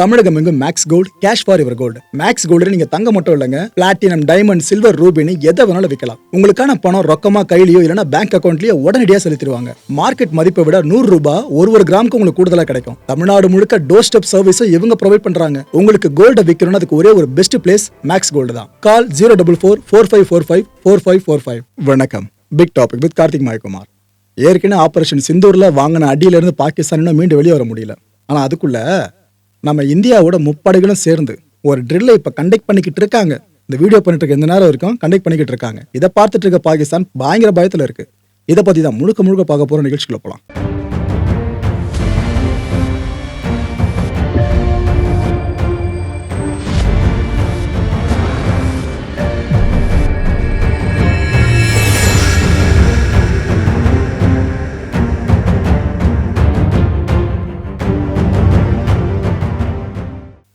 தமிழகம் எங்கும் Max Gold cash for your gold Max Gold நீங்க தங்க மட்டும் இல்லைங்க. பிளாட்டினம் டைமண்ட் சில்வர் ரூபினி எதை வேணாலும் விற்கலாம் உங்களுக்கான பணம் ரொக்கமா கையிலயோ இல்லைன்னா பேங்க் அக்கௌண்ட்லயோ உடனடியாக செலுத்திடுவாங்க. மார்க்கெட் மதிப்பை விட நூறு ரூபாய் ஒரு ஒரு கிராமுக்கு உங்களுக்கு கூடுதலா கிடைக்கும். தமிழ்நாடு முழுக்க டோர் ஸ்டெப் சர்வீஸும் இவங்க ப்ரொவைட் பண்றாங்க. உங்களுக்கு கோல்ட விற்கணும்னு அதுக்கு ஒரே ஒரு பெஸ்ட் பிளேஸ் மேக்ஸ் கோல்டு தான். Call zero double four four five four five four five four five வணக்கம். Big topic with Karthik Mayakumar ஏற்கனவே ஆபரேஷன் சிந்தூர்ல வாங்கின அடியிலிருந்து பாகிஸ்தான் இன்னும் வெளியே வர முடியல. ஆனா அதுக்குள்ள நம்ம இந்தியாவோட முப்படைகளும் சேர்ந்து ஒரு ட்ரில்லை இப்போ கண்டக்ட் பண்ணிக்கிட்டு இருக்காங்க. இந்த வீடியோ பண்ணிட்டு இருக்க எந்த நேரம் இருக்கும் கண்டக்ட் பண்ணிக்கிட்டு இருக்காங்க. இதை பார்த்துட்டு இருக்க பாகிஸ்தான் பயங்கர பயத்தில் இருக்கு. இதை பத்தி தான் முழுக்க முழுக்க பார்க்க போற நிகழ்ச்சிக்குள்ள போகலாம்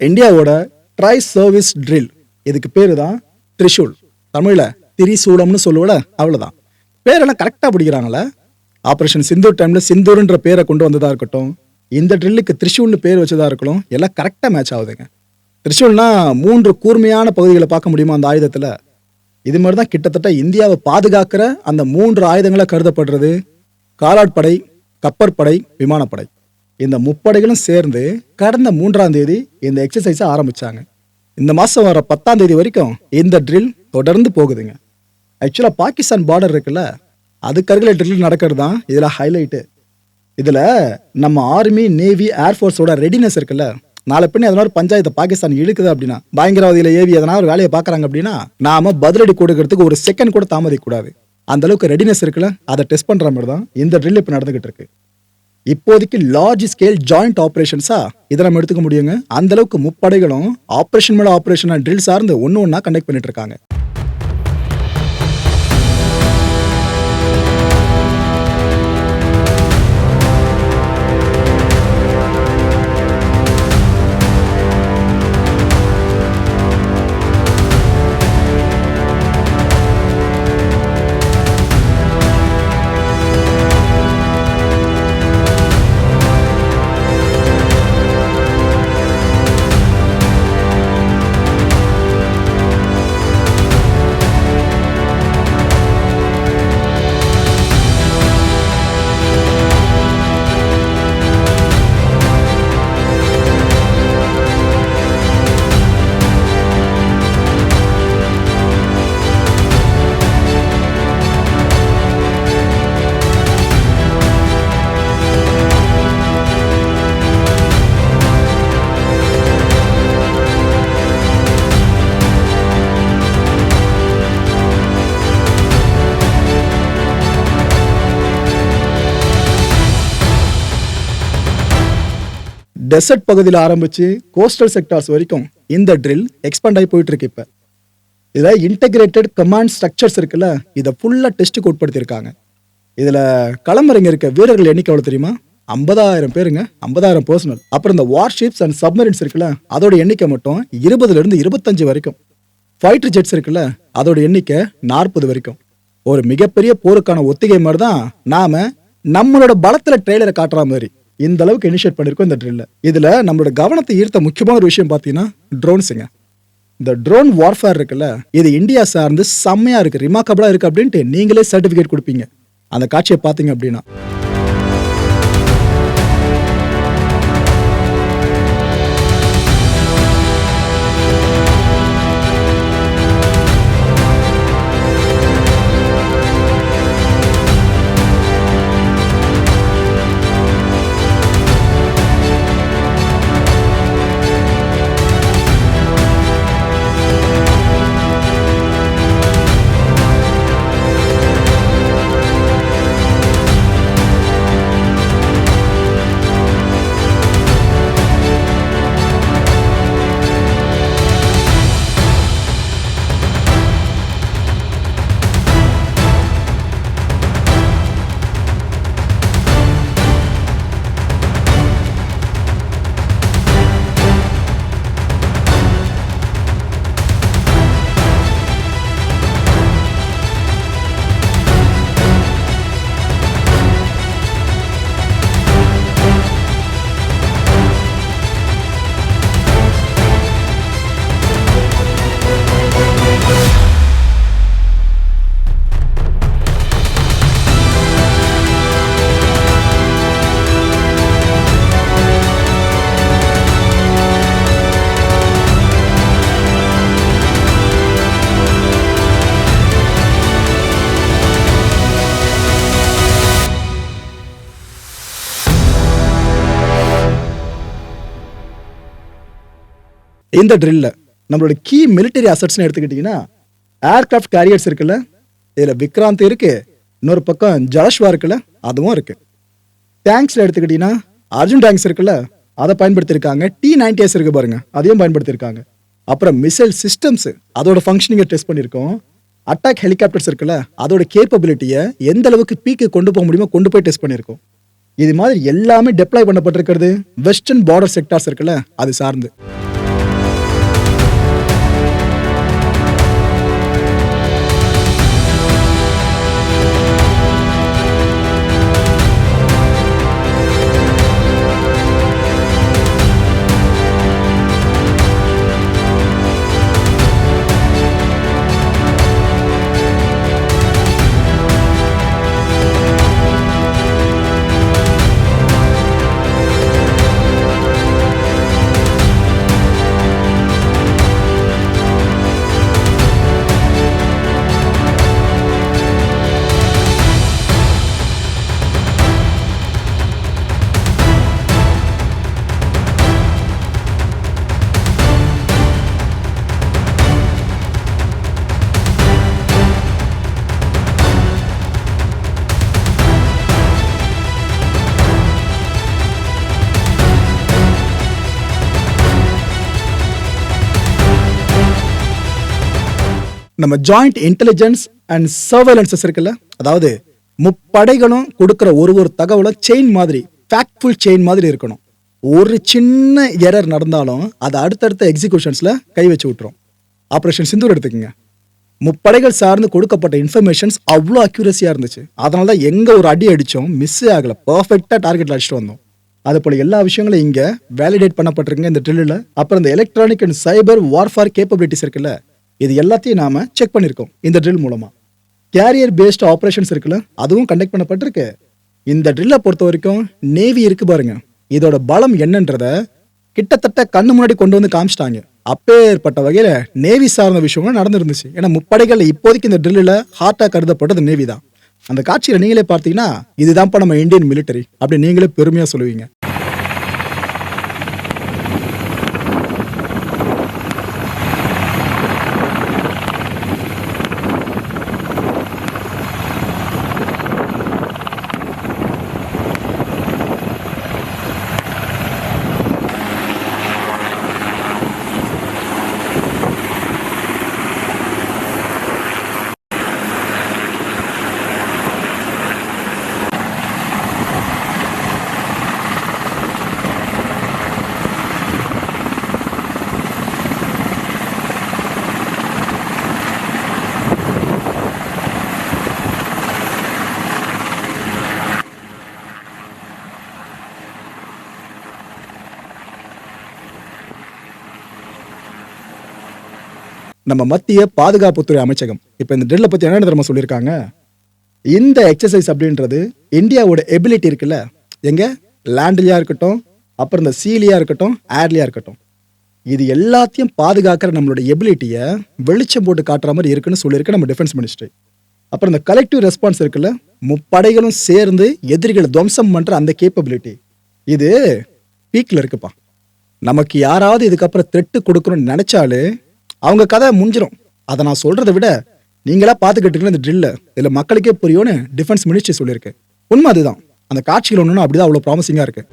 இந்தியாவோட ட்ரை சர்வீஸ் ட்ரில் இதுக்கு பேர் தான் த்ரிஷூல் தமிழில் திரிசூலம்னு சொல்லுவோட அவ்வளோதான் பேரெல்லாம் கரெக்டாக பிடிக்கிறாங்களே ஆப்ரேஷன் சிந்தூர் டைமில் சிந்தூர்ன்ற பேரை கொண்டு வந்ததாக இருக்கட்டும் இந்த ட்ரில்லுக்கு த்ரிஷூல்னு பேர் வச்சதாக இருக்கட்டும் எல்லாம் கரெக்டாக மேட்ச் ஆகுதுங்க. த்ரிஷூல்னா மூன்று கூர்மையான பகுதிகளை பார்க்க முடியுமா அந்த ஆயுதத்தில்? இது மாதிரி தான் கிட்டத்தட்ட இந்தியாவை பாதுகாக்கிற அந்த மூன்று ஆயுதங்களாக கருதப்படுறது. காலாட்படை கப்பற்படை விமானப்படை. இந்த முப்படைகளும் சேர்ந்து கடந்த மூன்றாம் தேதி இந்த எக்ஸசைஸை ஆரம்பிச்சாங்க. இந்த மாதம் வர பத்தாம் தேதி வரைக்கும் இந்த ட்ரில் தொடர்ந்து போகுதுங்க. ஆக்சுவலாக பாகிஸ்தான் பார்டர் இருக்குல்ல அதுக்கு அருகில் ட்ரில் நடக்கிறது தான் இதில் ஹைலைட்டு இதில் நம்ம ஆர்மி நேவி ஏர்ஃபோர்ஸோட ரெடினஸ் இருக்குல்ல நாளை பின்னே எதனா ஒரு பஞ்சாயத்தை பாகிஸ்தான் இழுக்குது அப்படின்னா பயங்கரவாதியில் ஏவி எதனா ஒரு வேலையை பார்க்குறாங்க அப்படின்னா நாம பதிலடி கொடுக்கறதுக்கு ஒரு செகண்ட் கூட தாமதிக்கூடாது அந்த அளவுக்கு ரெடினஸ் இருக்குல்ல அதை டெஸ்ட் பண்ணுற மாதிரி தான் இந்த ட்ரில் இப்போ நடந்துகிட்டு இருக்கு. இப்போதைக்கு லார்ஜ் ஸ்கேல் ஜாயிண்ட் ஆப்ரேஷன்ஸா இதை நம்ம எடுத்துக்க முடியுங்க? அந்த அளவுக்கு முப்படைகளும் ஆப்ரேஷன் மேல ஆப்ரேஷன் ட்ரில் சார்ந்து ஒன்று ஒன்றா கண்டக்ட் பண்ணிட்டு இருக்காங்க. டெசர்ட் பகுதியில் ஆரம்பித்து கோஸ்டல் செக்டார்ஸ் வரைக்கும் இந்த ட்ரில் எக்ஸ்பேண்ட் ஆகி போயிட்டுருக்கு இப்போ. இதில் இன்டகிரேட்டட் கமாண்ட் ஸ்ட்ரக்சர்ஸ் இருக்குல்ல இதை ஃபுல்லாக டெஸ்ட்டுக்கு உட்படுத்தியிருக்காங்க இதில் களமிறங்க இருக்க வீரர்கள் எண்ணிக்கை எவ்வளோ தெரியுமா? ஐம்பதாயிரம் பேருங்க ஐம்பதாயிரம் பர்சனல் அப்புறம் இந்த வார்ஷிப்ஸ் அண்ட் சப்மரின்ஸ் இருக்குல்ல அதோட எண்ணிக்கை மட்டும் இருபதுலேருந்து இருபத்தஞ்சு வரைக்கும். ஃபைட்டர் ஜெட்ஸ் இருக்குல்ல அதோட எண்ணிக்கை நாற்பது வரைக்கும். ஒரு மிகப்பெரிய போருக்கான ஒத்திகை மாதிரி தான் நாம் நம்மளோட பலத்தில் ட்ரெய்லரை காட்டுற மாதிரி. இந்த அளவுக்கு இனிஷியேட் பண்ணிருக்கோம் இந்த ட்ரில்ல இதுல நம்மளோட கவனத்தை ஈர்த்த முக்கியமான ஒரு விஷயம் பார்த்தீங்கன்னா ட்ரோன்ஸுங்க இந்த ட்ரோன் வார்ஃபேர் இருக்குல்ல இது இந்தியா சார்ந்து செம்மையா இருக்கு ரிமார்க்கபிளா இருக்கு அப்படின்ட்டு நீங்களே சர்டிபிகேட் கொடுப்பீங்க. அந்த காட்சியை பார்த்தீங்க அப்படின்னா. இந்த ட்ரில்ல நம்மளோட கீ மிலிட்டரி அசட்ஸ்னு எடுத்துக்கிட்டிங்கன்னா ஏர்கிராஃப்ட் கேரியர்ஸ் இருக்குல்ல இதில் விக்ராந்த் இருக்கு இன்னொரு பக்கம் ஜலஷ்வா இருக்குல்ல அதுவும் இருக்கு. டேங்க்ஸில் எடுத்துக்கிட்டிங்கன்னா அர்ஜுன் டேங்க்ஸ் இருக்குல்ல அதை பயன்படுத்தியிருக்காங்க. டி நைன்டிஎஸ் இருக்கு பாருங்க அதையும் பயன்படுத்தியிருக்காங்க. அப்புறம் மிசைல் சிஸ்டம்ஸ் அதோட ஃபங்க்ஷனிங்கை டெஸ்ட் பண்ணியிருக்கோம். அட்டாக் ஹெலிகாப்டர்ஸ் இருக்குல்ல அதோட கேப்பபிலிட்டியை எந்த அளவுக்கு பீக்கு கொண்டு போக முடியுமோ கொண்டு போய் டெஸ்ட் பண்ணியிருக்கோம். இது மாதிரி எல்லாமே டெப்ளாய் பண்ணப்பட்டிருக்கிறது வெஸ்டர்ன் பார்டர் செக்டார்ஸ் இருக்குல்ல அது சார்ந்து. நம்ம ஜாயிண்ட் இன்டெலிஜென்ஸ் அண்ட் சர்வைலன்சஸ் இருக்குல்ல? அதாவது முப்படைகளும் கொடுக்குற ஒரு ஒரு தகவலும் செயின் மாதிரி ஃபேக்ட்ஃபுல் செயின் மாதிரி இருக்கணும். ஒரு சின்ன எரர் நடந்தாலும் அதை அடுத்தடுத்த எக்ஸிகியூஷன்ஸில் கை வச்சு விட்டுரும். ஆப்ரேஷன் சிந்தூர் எடுத்துக்கோங்க. முப்படைகள் சார்ந்து கொடுக்கப்பட்ட இன்ஃபர்மேஷன்ஸ் அவ்வளோ அக்யூரஸியாக இருந்துச்சு. அதனால தான் எங்கே ஒரு அடி அடித்தோம் மிஸ் ஆகலை. பர்ஃபெக்டாக டார்கெட்டில் அடிச்சுட்டு வந்தோம். அது போல எல்லா விஷயங்களும் இங்கே வேலிடேட் பண்ணப்பட்டிருக்குங்க இந்த ட்ரில்லில் அப்புறம் இந்த electronic and cyber warfare capabilities இருக்குல்ல இது எல்லாத்தையும் நாம செக் பண்ணியிருக்கோம் இந்த ட்ரில் மூலமா. கேரியர் பேஸ்டு ஆப்ரேஷன்ஸ் இருக்குல்ல அதுவும் கண்டக்ட் பண்ணப்பட்டிருக்கு. இந்த ட்ரில்லை பொறுத்த வரைக்கும் நேவி இருக்கு பாருங்க. இதோட பலம் என்னன்றத கிட்டத்தட்ட கண்ணு முன்னாடி கொண்டு வந்து காமிச்சிட்டாங்க. அப்பேற்பட்ட வகையில நேவி சார்ந்த விஷயங்களும் நடந்துருந்துச்சு. ஏன்னா முப்படைகளில் இப்போதைக்கு இந்த ட்ரில்லில் ஹார்ட்டாக கருதப்பட்டது நேவி தான். அந்த காட்சியில் நீங்களே பார்த்தீங்கன்னா இதுதான்ப்பா நம்ம இந்தியன் மிலிட்டரி அப்படி நீங்களே பெருமையாக சொல்லுவீங்க. நம்ம மத்திய பாதுகாப்புத்துறை அமைச்சகம். இப்போ இந்த ட்ரில்லை பற்றி என்ன தெரியுமா சொல்லியிருக்காங்க? இந்த எக்ஸசைஸ் அப்படின்றது இந்தியாவோட எபிலிட்டி இருக்குல்ல. எங்கே? லேண்ட்லியாக இருக்கட்டும் அப்புறம் இந்த சீலியாக இருக்கட்டும் ஏர்லியாக இருக்கட்டும். இது எல்லாத்தையும் பாதுகாக்கிற நம்மளோட எபிலிட்டியை வெளிச்சம் போட்டு காட்டுற மாதிரி இருக்குன்னு சொல்லியிருக்கு நம்ம டிஃபென்ஸ் மினிஸ்ட்ரி அப்புறம் இந்த கலெக்டிவ் ரெஸ்பான்ஸ் இருக்குல்ல முப்படைகளும் சேர்ந்து எதிரிகளை துவம்சம் பண்ணுற அந்த கேப்பபிலிட்டி இது பீக்கில் இருக்குப்பா. நமக்கு யாராவது இதுக்கப்புறம் த்ரெட்டு கொடுக்கணும்னு நினைச்சாலே அவங்க கதை முடிஞ்சிடும் அதை நான் சொல்றதை விட நீங்களா பார்த்துக்கிட்டு இந்த ட்ரில்ல இதுல மக்களுக்கே புரியும்னு டிஃபென்ஸ் மினிஸ்ட்ரி சொல்லியிருக்கு. உண்மை அதுதான். அந்த காட்சிகள் ஒன்றும் அப்படிதான் அவ்வளோ ப்ராமிசிங்காக இருக்கு.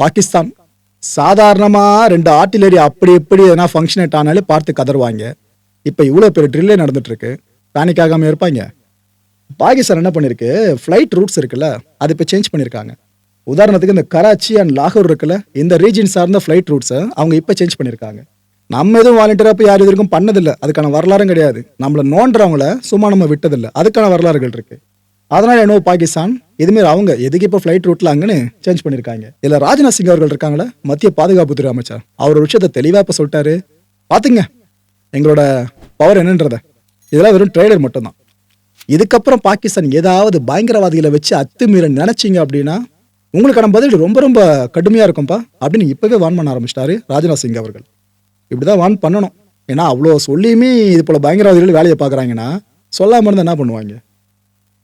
பாகிஸ்தான். சாதாரணமாக ரெண்டு ஆர்டிலரி அப்படி எப்படி எதனா ஃபங்க்ஷனேட் ஆனாலே பார்த்து கதருவாங்க இப்போ இவ்வளோ பெரிய ட்ரில்லே நடந்துட்டுருக்கு. பேனிக் ஆகாமல் இருப்பாங்க. பாகிஸ்தான் என்ன பண்ணியிருக்கு ஃப்ளைட் ரூட்ஸ் இருக்குல்ல அது இப்போ சேஞ்ச் பண்ணியிருக்காங்க உதாரணத்துக்கு இந்த கராச்சி அண்ட் லாகூர் இருக்குல்ல இந்த ரீஜன் சார்ந்த ஃப்ளைட் ரூட்ஸை அவங்க இப்போ சேஞ்ச் பண்ணியிருக்காங்க நம்ம எதுவும் வாலண்டியராக போய் யார் எதுக்கும் பண்ணதில்லை. அதுக்கான வரலாறும் கிடையாது. நம்மளை நோண்டுறவங்கள சும்மா நம்ம விட்டதில்லை. அதுக்கான வரலாறுகள் இருக்குது அதனால் என்னவோ பாகிஸ்தான் இதுமாரி அவங்க எதுக்கு இப்போ ஃப்ளைட் ரூட்லாங்கன்னு சேஞ்ச் பண்ணியிருக்காங்க இதில் ராஜ்நாத் சிங் அவர்கள் இருக்காங்களா மத்திய பாதுகாப்புத்துறை அமைச்சர். அவர் ஒரு விஷயத்தை தெளிவாக இப்போ சொல்லிட்டாரு. பார்த்துங்க எங்களோட பவர் என்னன்றத. இதெல்லாம் வெறும் ட்ரெய்லர் மட்டும்தான். இதுக்கப்புறம் பாகிஸ்தான் ஏதாவது பயங்கரவாதிகளை வச்சு அத்துமீற நினைச்சிங்க அப்படின்னா உங்களுக்கான பதில் ரொம்ப ரொம்ப கடுமையாக இருக்கும்ப்பா அப்படின்னு இப்போவே வான் பண்ண ஆரம்பிச்சிட்டாரு ராஜ்நாத் சிங் அவர்கள். இப்படி தான் வான் பண்ணணும். ஏன்னா அவ்வளோ சொல்லியுமே இது போல் பயங்கரவாதிகள் வேலையை பார்க்குறாங்கன்னா சொல்லாமல் இருந்தால் என்ன பண்ணுவாங்க?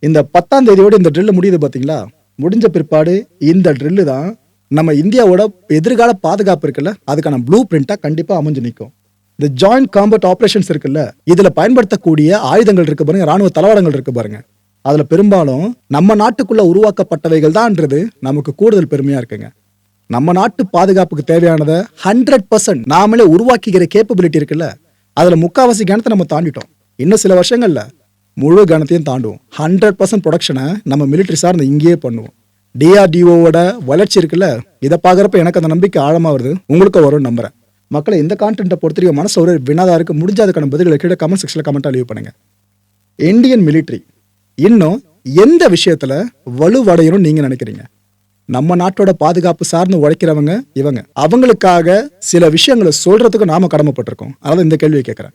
இந்த பத்தாம் தேதியோடு இந்த ட்ரில்லு முடியுது பார்த்தீங்களா முடிஞ்ச பிற்பாடு இந்த ட்ரில்லு தான் நம்ம இந்தியாவோட எதிர்கால பாதுகாப்பு இருக்குல்ல அதுக்கான ப்ளூ பிரிண்ட்டாக கண்டிப்பாக அமைஞ்சு நிற்கும் இந்த ஜாயிண்ட் காம்பட் ஆப்ரேஷன்ஸ் இருக்குல்ல இதில் பயன்படுத்தக்கூடிய ஆயுதங்கள் இருக்கு பாருங்க ராணுவ தளவாடங்கள் இருக்கு பாருங்க. அதில் பெரும்பாலும் நம்ம நாட்டுக்குள்ள உருவாக்கப்பட்டவைகள் தான்ன்றது நமக்கு கூடுதல் பெருமையாக இருக்குங்க. நம்ம நாட்டு பாதுகாப்புக்கு தேவையானதை ஹண்ட்ரட் பர்சன்ட் நாமளே உருவாக்கிக்கிற கேப்பபிலிட்டி இருக்குல்ல அதில் முக்காவாசி கணத்தை நம்ம தாண்டிட்டோம். இன்னும் சில வருஷங்கள்ல முழு கணத்தையும் தாண்டுவோம். ஹண்ட்ரட் பர்சன்ட் ப்ரொடக்ஷனை நம்ம மிலிட்ரி சார்ந்து இங்கேயே பண்ணுவோம். டிஆர்டிஓவோட வளர்ச்சி இருக்குல்ல இதை பார்க்குறப்ப எனக்கு அந்த நம்பிக்கை ஆழமாக வருது. உங்களுக்கும் வரும்னு நம்புகிறேன் மக்களை இந்த கான்டென்ட்டை பொறுத்தவரைக்கும் மனசு ஒரு வினாதாக இருக்குது முடிஞ்ச அதுக்கான பதில்களை கீழே கமெண்ட் செக்ஷனில் கமெண்ட்டாக லீவ் பண்ணுங்கள் இந்தியன் மிலிட்ரி இன்னும் எந்த விஷயத்தில் வலுவடையணும்னு நீங்கள் நினைக்கிறீங்க? நம்ம நாட்டோட பாதுகாப்பு சார்ந்து உழைக்கிறவங்க இவங்க. அவங்களுக்காக சில விஷயங்களை சொல்றதுக்கு நாம கடமைப்பட்டிருக்கோம். அதாவது இந்த கேள்வியை கேட்குறேன்.